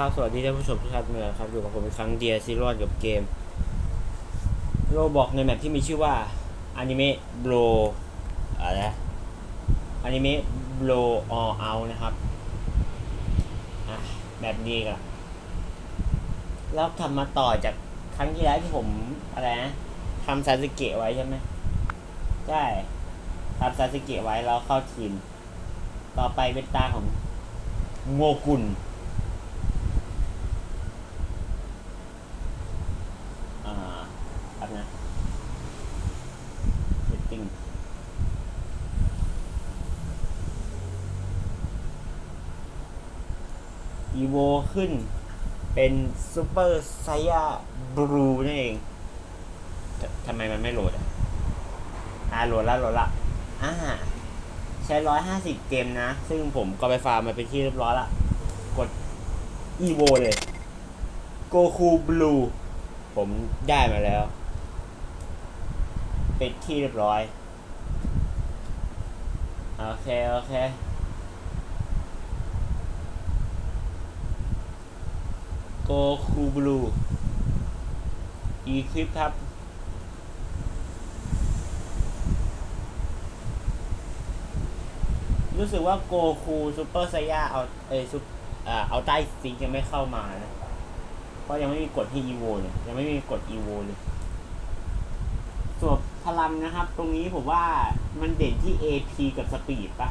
ครับ สวัสดีท่านผู้ชมทุกท่านเมื่อครับ อยู่กับผมอีกครั้งเดียซีรอดกับเกมโรบอกในแมปที่มีชื่อว่าอนิเมะโบรอะไรนะอนิเมะโบรออเอานะครับอะแบบนี้กันแล้วทำมาต่อจากครั้งที่แล้วที่ผมอะไรนะทำซาสึเกะไว้ใช่ไหมใช่ทำซาสึเกะไว้แล้วเข้าทีม ต่อไปเป็นตาของโงกุล อ่าครับนะ setting อีโวขึ้นเป็นซูเปอร์ไซยาบลูนั่นเองทำไมมันไม่โหลดอะอ่าโหลดละโหลดละอ่าใช้ร้อยห้าสิบเกมนะ ซึ่งผมก็ไปฟาร์มมาเป็นที่เรียบร้อยละ กดอีโวเลยโกคูบลูผมได้มาแล้ว เป็นที่เรียบร้อย โอเค โอเค โกคูบลูอีคลิปครับ รู้สึกว่าโกคูซูเปอร์ไซย่าเอาเอยซุปอ่าเอาใต้ซิงยังไม่เข้ามานะ เพราะยังไม่มีกฎที่ EVO เนี่ยยังไม่มีกฎ EVO เลย ส่วนพลังนะครับ ตรงนี้ผมว่ามันเด่นที่ AP กับสปีดปะ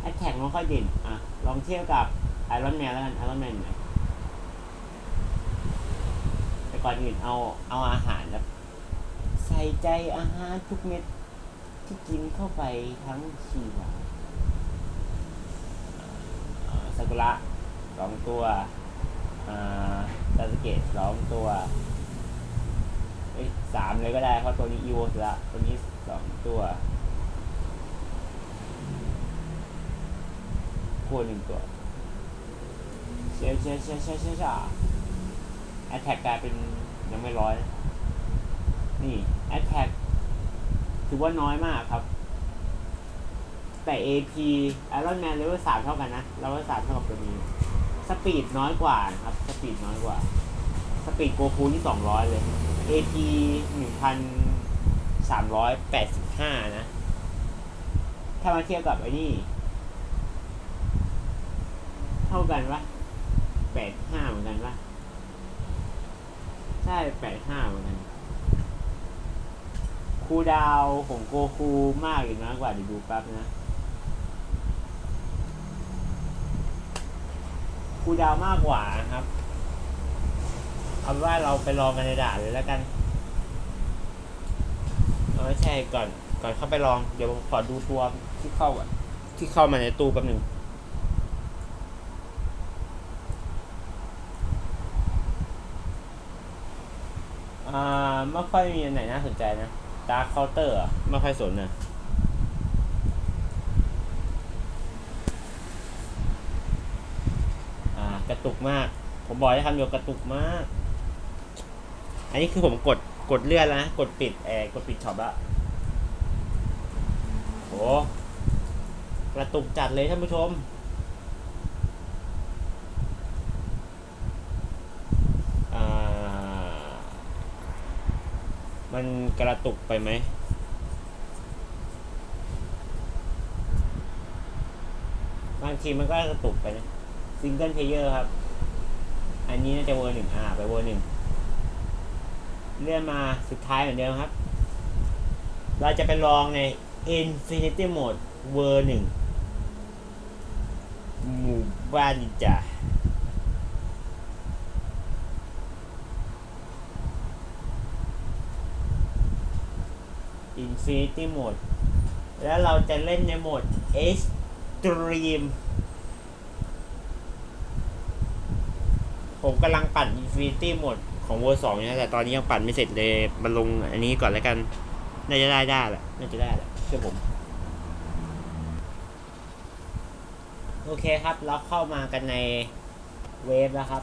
แอตแทกมันค่อยเด่น อะ ลองเทียบกับไอรอนแมนแล้วกันไอรอนแมนหน่อยแต่ ก่อนอื่นเอาเอาอาหารแล้วใส่ใจอาหารทุกเม็ดที่กินเข้าไปทั้งชีวาอ่าซากุระสองตัวอ่าซาสเกะสองตัวเอ้สามเลยก็ได้เพราะตัวนี้อีโวสุดละตัวนี้สองตัวคู่หนึ่งตัวเชียเชียเชียเชียเชียเชีย แอตแทกกลายเป็นยังไม่ร้อย นี่แอตแทกถือว่าน้อยมากครับ แต่ AP Iron Man Level 3เท่ากันนะ Level 3เท่ากับตัวนี้ สปีดน้อยกว่าครับ สปีดน้อยกว่า สปีดโกคูนี่สองร้อยเลย AP หนึ่งพันสามร้อยแปดสิบห้านะ ถ้ามาเทียบกับไอ้นี่ เท่ากันปะแปดห้าเหมือนกันปะ ใช่แปดห้าเหมือนกันคูดาวของโกคูมากหรือน้อยกว่าเดี๋ยวดูแป๊บนะคูดาวมากกว่านะครับ เอาว่าเราไปลองกันในด่านเลยแล้วกันเอาไม่ใช่ก่อนก่อนเข้าไปลองเดี๋ยวผมขอดูตัวที่เข้าที่เข้ามาในตู้แป๊บหนึ่ง อ่าไม่ค่อยมีอันไหนน่าสนใจนะดาร์คเคาน์เตอร์ไม่ค่อยสนนะอ่ากระตุกมาก ผมบอกให้คำเดียวกระตุกมาก อันนี้คือผมกดกดเลื่อนแล้วนะ กดปิดแอร์กดปิดช็อปละโหกระตุกจัดเลยท่านผู้ชม มันกระตุกไปไหมบางทีมันก็กระตุกไปนะซิงเกิลเพลเยอร์ครับ อันนี้น่าจะเวอร์หนึ่งอ่าไปเวอร์หนึ่งเลื่อนมาสุดท้ายเหมือนเดิมครับ เราจะไปลองใน Infinity Mode เวอร์หนึ่งหมู่บ้านนินจา อินฟินิตี้โหมดแล้วเราจะเล่นในโหมด Extreme ผมกำลังปั่น Infinity หมดของ w o r 2นะแต่ตอนนี้ยังปั่นไม่เสร็จเลยมาลงอันนี้ก่อนแล้วกัน น่าจะได้ได้แหละน่าจะได้แหละเชื่อผม โอเคครับ เราเข้ามากันในเวฟแล้วครับ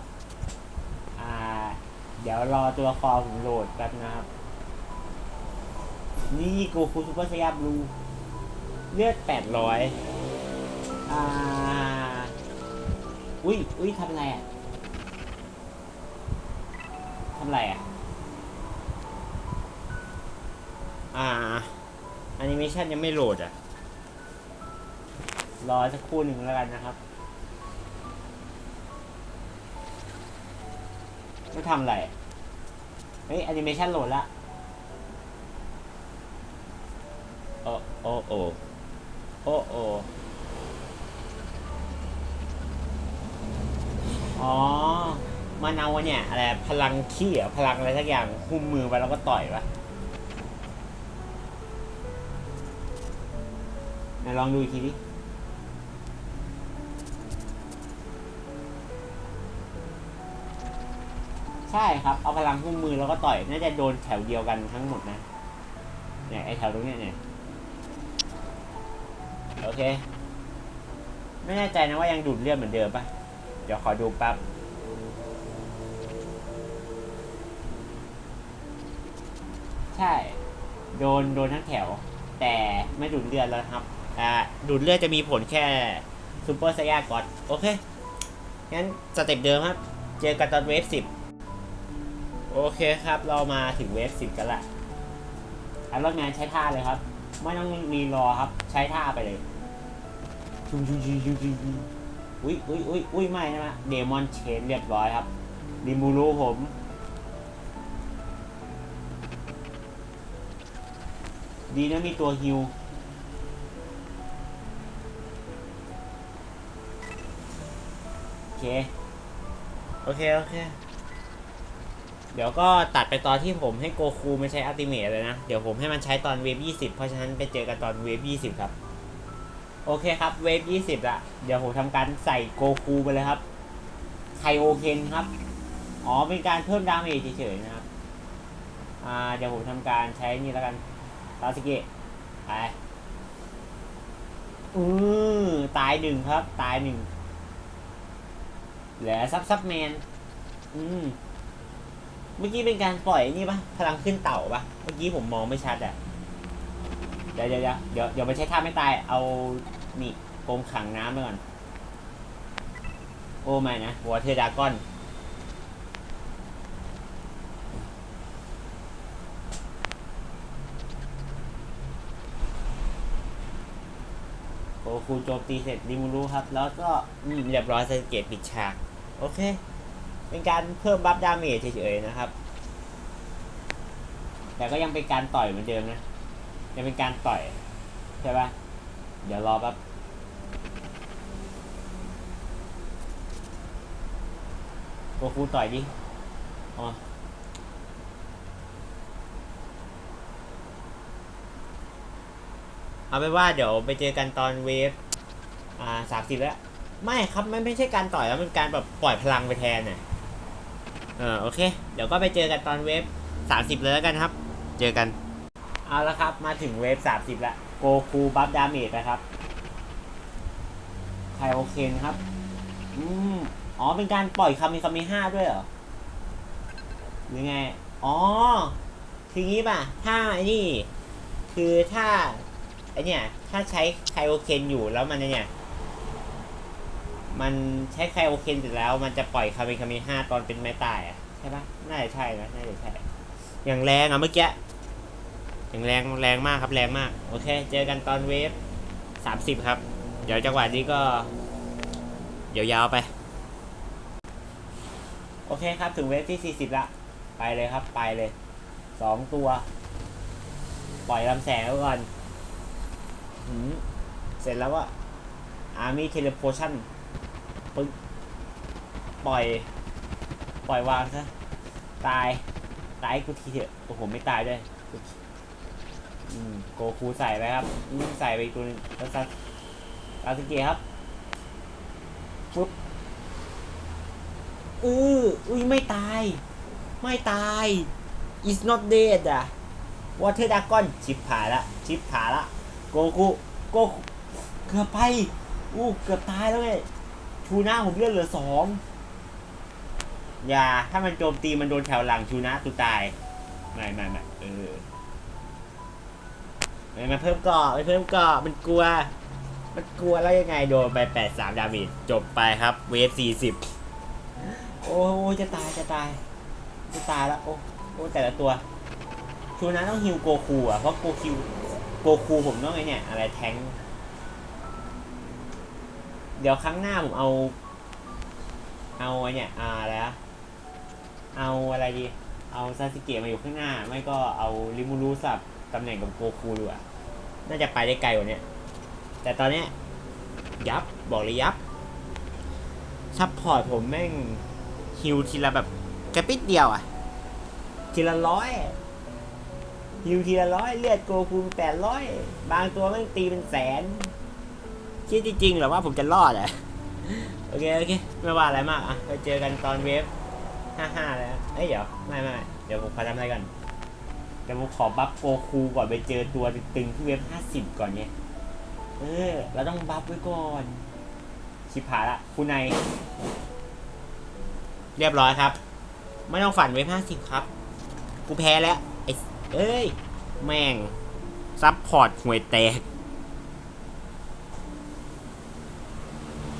อ่า เดี๋ยวรอตัวคอผมโหลดแป๊บนะครับ นี่โกคูซูเปอร์สยาบลู เลือดแปดร้อยอ่า อุ้ยอุ้ยทำไรอะำไรอะ อ่าแอนิเมชันยังไม่โหลดอะ รอสักครู่หนึ่งแล้วกันนะครับไม่ทำอะไร เฮ้ยแอนิเมชันโหลดละโอ้โอ้โอ้โอ้โออ๋อมันเอาเนี่ยอะไรพลังขี้เหรอพลังอะไรสักอย่างหุ้มมือไปแล้วก็ต่อยปะไหนลองดูอีกทีดิใช่ครับ เอาพลังหุ้มมือแล้วก็ต่อย น่าจะโดนแถวเดียวกันทั้งหมดนะ เนี่ยไอแถวตรงเนี้ยเนี่ย โอเค ไม่แน่ใจนะว่ายังดูดเลือดเหมือนเดิมปะเดี๋ยวขอดูแป๊บใช่ โดนโดนทั้งแถว แต่ไม่ดูดเลือดแล้วครับ อ่า ดูดเลือดจะมีผลแค่ซูเปอร์ไซยากอดโอเค งั้นสเต็ปเดิมครับ เจอกันตอนเวฟสิบโอเคครับ เรามาถึงเวฟสิบกันละอันรถงานใช้ท่าเลยครับ ไม่ต้องรีรอครับ ใช้ท่าไปเลยชุมชุมชุมชุมชุมชุมอุ้ยอุ้ยอุ้ยอุ้ยไม่นะเดมอนเชนเรียบร้อยครับริมูรูผมดีนะมีตัวฮิวโอเค โอเค โอเค เดี๋ยวก็ตัดไปตอนที่ผมให้โกคูมันใช้อัลติเมทเลยนะ เดี๋ยวผมให้มันใช้ตอนเวฟ20 เพราะฉะนั้นไปเจอกันตอนเวฟ20 ครับ โอเคครับเวฟ20ละเดี๋ยวผมทำการใส่โกคูไปเลยครับไคโอเคนครับ อ๋อ เป็นการเพิ่มดาเมจเฉยๆนะครับ อ่า เดี๋ยวผมทำการใช้นี่แล้วกันตาสกะไปอือตายหนึ่งครับ ตายหนึ่งเหลือซับซับแมน อืม เมื่อกี้เป็นการปล่อยนี่ปะพลังขึ้นเต่าปะเมื่อกี้ผมมองไม่ชัดอะเดี๋ยวเดี๋ยวเดี๋ยวเดี๋ยวไปใช้ท่าไม่ตาย เอานี่กรงขังน้ำไปก่อน โอ้ไม่นะหัวเทอร์ดากอน โอ้ครูโจมตีเสร็จริมูรุครับ แล้วก็อืมเรียบร้อยสเกตปิดฉาก โอเค เป็นการเพิ่มบัฟดาเมจเฉยๆนะครับ แต่ก็ยังเป็นการต่อยเหมือนเดิมนะ ยังเป็นการต่อย ใช่ปะเดี๋ยวรอแป๊บโกคูต่อยดิอ๋อเอาไปนว่าเดี๋ยวไปเจอกันตอนเวฟ อ่าสามสิบแล้ว ไม่ครับ มันไม่ใช่การต่อยแล้วมันการแบบปล่อยพลังไปแทนน่ะ เออโอเค เดี๋ยวก็ไปเจอกันตอนเวฟสามสิบเลยแล้วกันครับ เจอกัน เอาละครับ มาถึงเวฟสามสิบแล้วโกคูบัฟดาเมจนะครับไคโอเคนครับ อืมอ๋อ เป็นการปล่อยคามิคามิห้าด้วยเหรอ หรือไง อ๋อทีนี้ป่ะ ถ้าไอ้นี่ คือถ้าไอเนี่ย ถ้าใช้ไคโอเคนอยู่แล้วมันเนี่ย มันใช้ไคโอเคนเสร็จแล้ว มันจะปล่อยคามิคามิห้าตอนเป็นไม้ตายอะใช่ปะน่าจะใช่นะน่าจะใช่ อย่างแรงอะเมื่อกี้อย่างแรงแรงมากครับแรงมาก โอเค เจอกันตอนเวฟสามสิบครับ เดี๋ยวจังหวะนี้ก็เดี๋ยวยาวไป โอเคครับถึงเวฟที่สี่สิบละ ไปเลยครับไปเลยสองตัว ปล่อยลำแสงก่อนเสร็จแล้วก็อาร์มี่เทเลโพชั่น ปึ๊บปล่อย ปล่อยวางซะ ตาย ตายกูทีเถอะโอ้โหไม่ตายด้วยอืมโกคูใส่ไปครับใส่ไปอีกตัวนึงแล้วซัดซาสึเกะครับปุ๊บอืออุ้ยไม่ตาย ไม่ตาย is not dead อะ water dragon ชิปผาละชิปผาละโกคูโกเกือบไปอู้เกือบตายแล้วไง ชูน้าผมเลือดเหลือสองอย่า ถ้ามันโจมตีมันโดนแถวหลังชูนะตูตาย ไม่ไม่ไม่เออไม่มาเพิ่มเกาะไปเพิ่มเกาะมันกลัว มันกลัวแล้วยังไงโดนไปแปดสามดาเมจจบไปครับ เวฟสี่สิบโอ้จะตายจะตายกูตายแล้วโอ้โอ้แต่ละตัวชูนะต้องฮิวโกคูอะเพราะโกคิวโกคูผมต้องไอเนี่ยอะไรแทง เดี๋ยวครั้งหน้าผมเอา เอาไอเนี่ยอ่าอะไรนะเอาอะไรดี เอาซาสึเกะมาอยู่ข้างหน้า ไม่ก็เอาริมูรุสับตำแหน่งกับโกคูดูอะน่าจะไปได้ไกลกว่านี้แต่ตอนเนี้ยยับบอกเลยยับซัพพอร์ตผมแม่งฮิวทีละแบบกระปิดเดียวอะ ทีละร้อยฮิวทีละร้อยเลือดโกคูแปดร้อยบางตัวแม่งตีเป็นแสน คิดจริงๆหรอว่าผมจะรอดอะโอเคโอเคไม่ว่าอะไรมากอะไปเจอกันตอนเวฟห้าห้าแล้วเอ้ยเดี๋ยวไม่ไม่เดี๋ยวผมขอทำอะไรก่อนเดี๋ยวผมขอบัฟโกคูก่อนไปเจอตัวตึงที่เวฟห้าสิบก่อนเนี่ยเออเราต้องบัฟไว้ก่อนชิบหายละคุณนายเรียบร้อยครับ ไม่ต้องฝันเวฟห้าสิบครับ กูแพ้แล้วไอ้เอ้ยแม่งซับพอร์ตห่วยแตก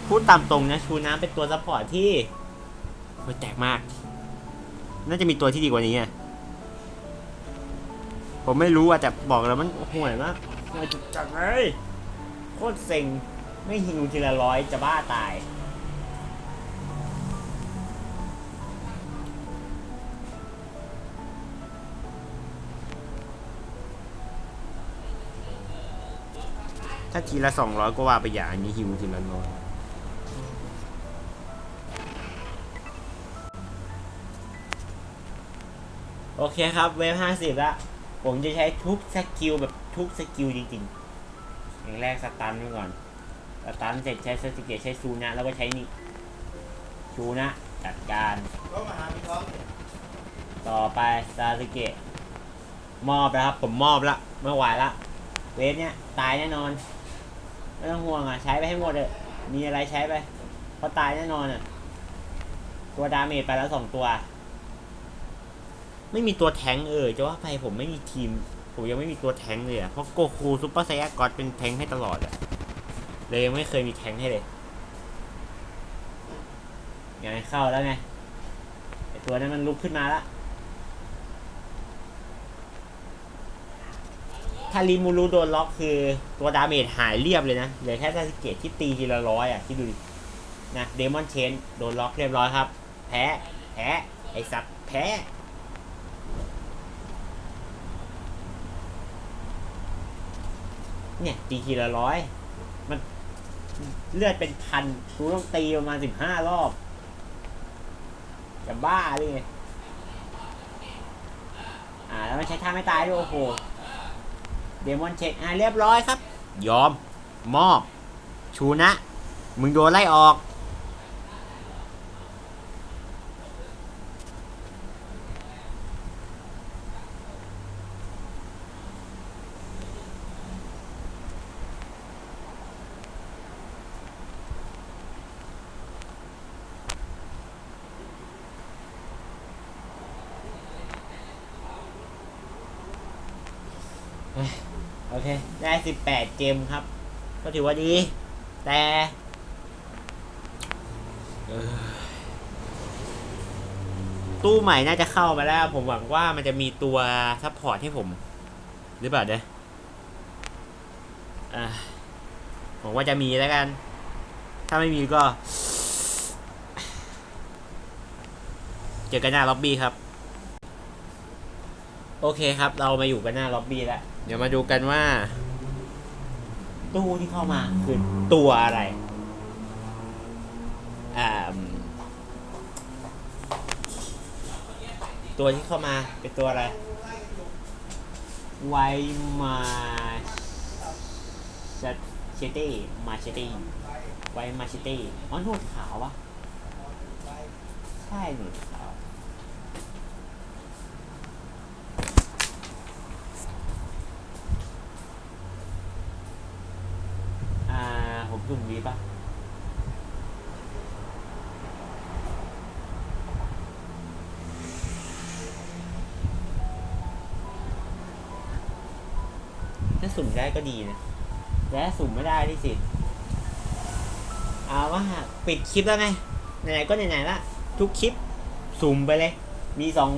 พูดตามตรงนะชูน้ำเป็นตัวซัพพอร์ตที่ห่วยแตกมาก น่าจะมีตัวที่ดีกว่านี้อะผมไม่รู้อะแต่บอกแล้วมันห่วยมากห่วยจัดเลยโคตรเซ็งไม่ฮิวทีละร้อยจะบ้าตายถ้าทีละสองร้อยก็ว่าไปอย่างอันนี้ฮิวทีละร้อย โอเคครับ เวฟห้าสิบละผมจะใช้ทุกสกิลแบบทุกสกิลจริงๆ อย่างแรกสตันไว้ก่อน สตันเสร็จใช้สติเกตใช้ซูนะ แล้วก็ใช้นี่ชูนะจัดการ ต่อไปซาสเกะมอบแล้วครับ ผมมอบละไม่ไหวละ เวฟเนี้ยตายแน่นอน ไม่ต้องห่วงอะ ใช้ไปให้หมดเลยมีอะไรใช้ไป เพราะตายแน่นอนอะ ตัวดาเมจไปแล้วสองตัว ไม่มีตัวแทงเออจะว่าไปผมไม่มีทีม ผมยังไม่มีตัวแทงเลยอะเพราะโกคูซูเปอร์ไซยากอดเป็นแทงให้ตลอดอะเลยยังไม่เคยมีแทงให้เลยยังไงเข้าแล้วไงไอตัวนั้นมันลุกขึ้นมาละถ้าริมูรุโดนล็อกคือตัวดาเมจหายเรียบเลยนะเหลือแค่ซาสเกะที่ตีทีละร้อยอะที่ดูดินะเดมอนเชนโดนล็อกเรียบร้อยครับ แพ้ แพ้ ไอ้สัตว์แพ้ เนี่ยตีทีละร้อยมันเลือดเป็นพันกูต้องตีประมาณสิบห้ารอบจะบ้าเลยอ่าแล้วมันใช้ท่าไม่ตายด้วยโอ้โหเดมอนเช็คอะเรียบร้อยครับ ยอม มอบ ชูนะ มึงโดนไล่ออก เค ได้สิบแปดเกมครับ ก็ถือว่าดี แต่ตู้ใหม่น่าจะเข้ามาแล้ว ผมหวังว่ามันจะมีตัวซัพพอร์ตให้ผม หรือเปล่าเด้ออะผมว่าจะมีแล้วกัน ถ้าไม่มีก็ เจอกันหน้าล็อบบี้ครับ โอเคครับ เรามาอยู่กันหน้าล็อบบี้แล้ว เดี๋ยวมาดูกันว่า ตู้ที่เข้ามาคือตัวอะไรอ่าตัวที่เข้ามาเป็นตัวอะไร ไวมาเชตี้มาเชตี้ไวมาเชตี้อ๋อหนวดขาววะใช่หนวดขาว อ่า ผมสุ่มวีปะถ้าสุ่มได้ก็ดีนะแต่สุ่มไม่ได้ที่สิเอาว่าปิดคลิปแล้วไงไหนๆก็ไหนๆละทุกคลิปสุ่มไปเลย มีสอง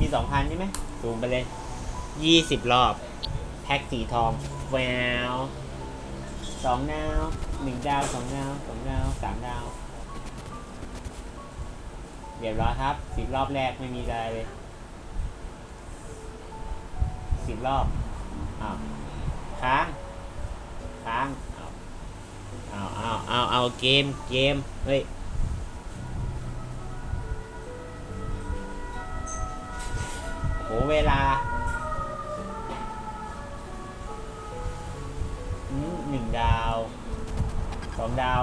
มีสองพันใช่ไหมซูมไปเลยยี่สิบรอบ แพ็กสีทองแวว สองดาวหนึ่งดาวสองดาวสองดาวสามดาวเรียบร้อยครับสิบรอบแรกไม่มีอะไรเลยสิบรอบอ้าวค้างค้างเอาเอาเอาเอาเอาเกมเกมเฮ้ยโหเวลา ดาวสองดาว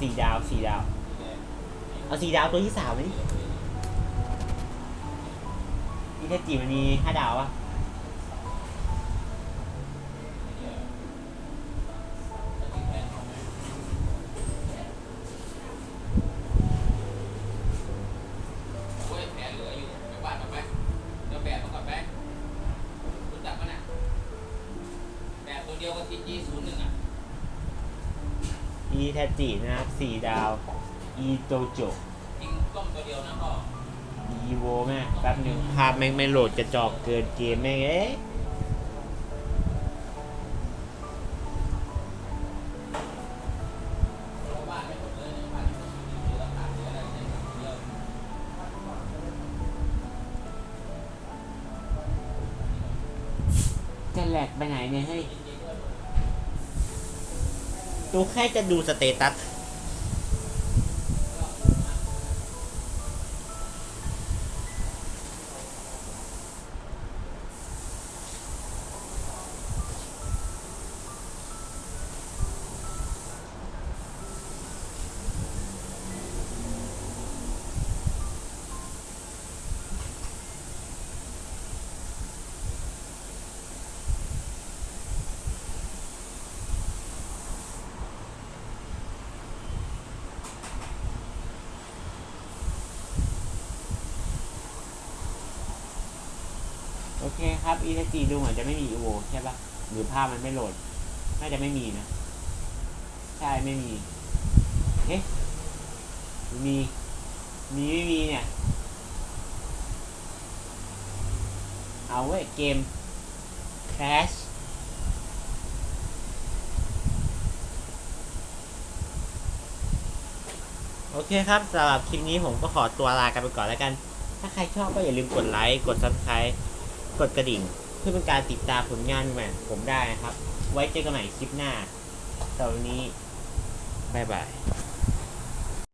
สี่ดาวสี่ดาว เอาสี่ดาวตัวที่สามนี่นี่ถ้าจีมันมีห้าดาวอะ อีแทจินะครับสี่ดาวอีโตโจยิงต้มตัวเดียวนะพ่ออีโวแม่งแป๊บหนึ่งภาพแม่งไม่โหลดกระจอกเกินเกมแม่งเอ๊ะ ให้จะดูสเตตัส เคครับอีแทจิดูเหมือนจะไม่มีอีโวใช่ปะหรือภาพมันไม่โหลด น่าจะไม่มีนะ ใช่ไม่มี เอ๊ะ มี มีไม่มีเนี่ย เอาเว้ยเกม Crash โอเคครับสำหรับคลิปนี้ผมก็ขอตัวลากันไปก่อนแล้วกัน ถ้าใครชอบก็อย่าลืมกดไลค์ กด subscribe กดกระดิ่ง เพื่อเป็นการติดตามผลงานใหม่ของผมได้นะครับ ไว้เจอกันใหม่คลิปหน้าตอนนี้บ๊ายบาย